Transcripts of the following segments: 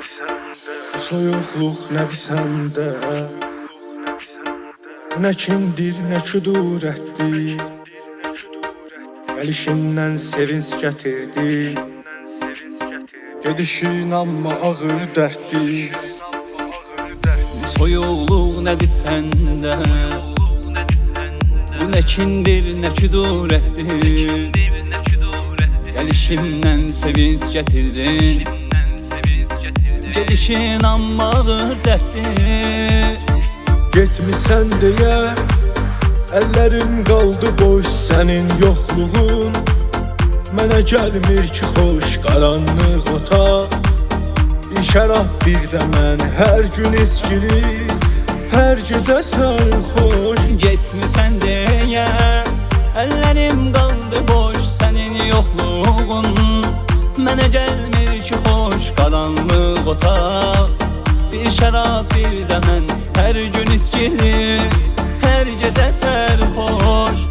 Bu soyuqluq nədir səndə? Nə kindir, nə kudurətdir Gəlişindən sevinç gətirdi. Gedişin amma ağır dərddir Soyuqluq nədir səndə? Bu nə kindir, nə kudurətdir Gəlişindən sevinç gətirdin Gedişin amma ağır dərddir Getmisən deyə Əllərim qaldı boş sənin yoxluğun Mənə gəlmir ki xoş qaranlıq otaq Bir şərab bir də mən hər gün içkili Hər gecə sərxoş Getmisən deyə Əllərim qaldı boş sənin yoxluğun Mənə gəlmir ki xoş qaranlıq otaq Bir şərab bir də mən hər gün içkili Hər gecə sərxoş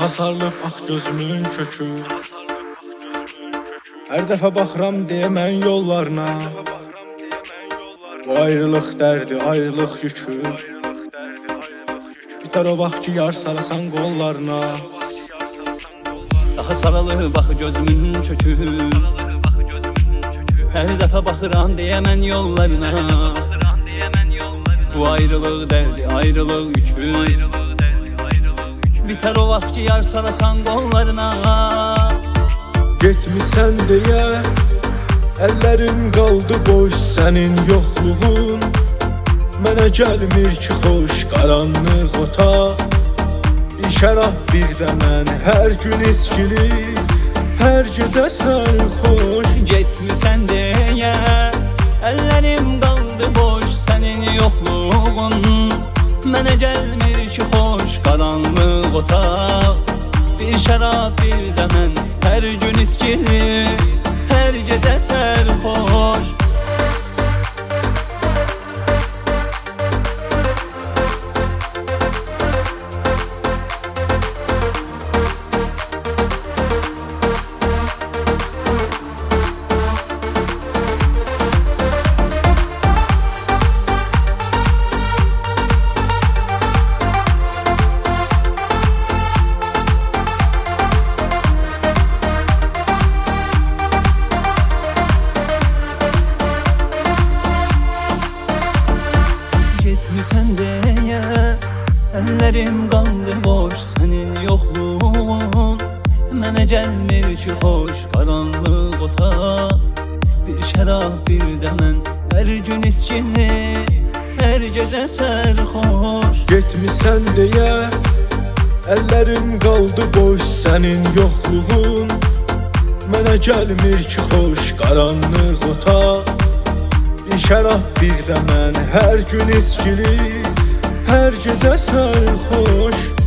Daha sarılıb ax gözümün kökü Hər dəfə baxıram deyə yollarına. Bu ayrılıq dərdi, ayrılıq yükü. Bitər o vaxt ki yar sarasan qollarına Daha saralı bax gözümün çökür Hər dəfə baxıram deyə yollarına. Bu ayrılıq dərdi, ayrılıq yükü Bitər o vaxt ki yar sarasan qollarına Getmisən deyə Əllərim qaldı boş sənin yoxluğun Mənə gəlmir ki xoş qaranlıq otaq Bir şərab bir də mən hər gün içkili Hər gecə sərxoş Getmisən deyə Əllərim qaldı boş sənin yoxluğun Mənə gəlmir ki xoş qaranlıq otaq Bir şərab bir də mən hər gün içkili Hər gecə sərxoş Əllərim qaldı boş sənin yoxluğun Mənə gəlmir ki xoş qaranlıq otaq Bir şərab bir də mən hər gün içkili Hər gecə sərxoş Getmisən deyə Əllərim qaldı boş sənin yoxluğun Mənə gəlmir ki xoş qaranlıq otaq Bir şərab bir də mən hər gün içkili Hər gecə sərxoş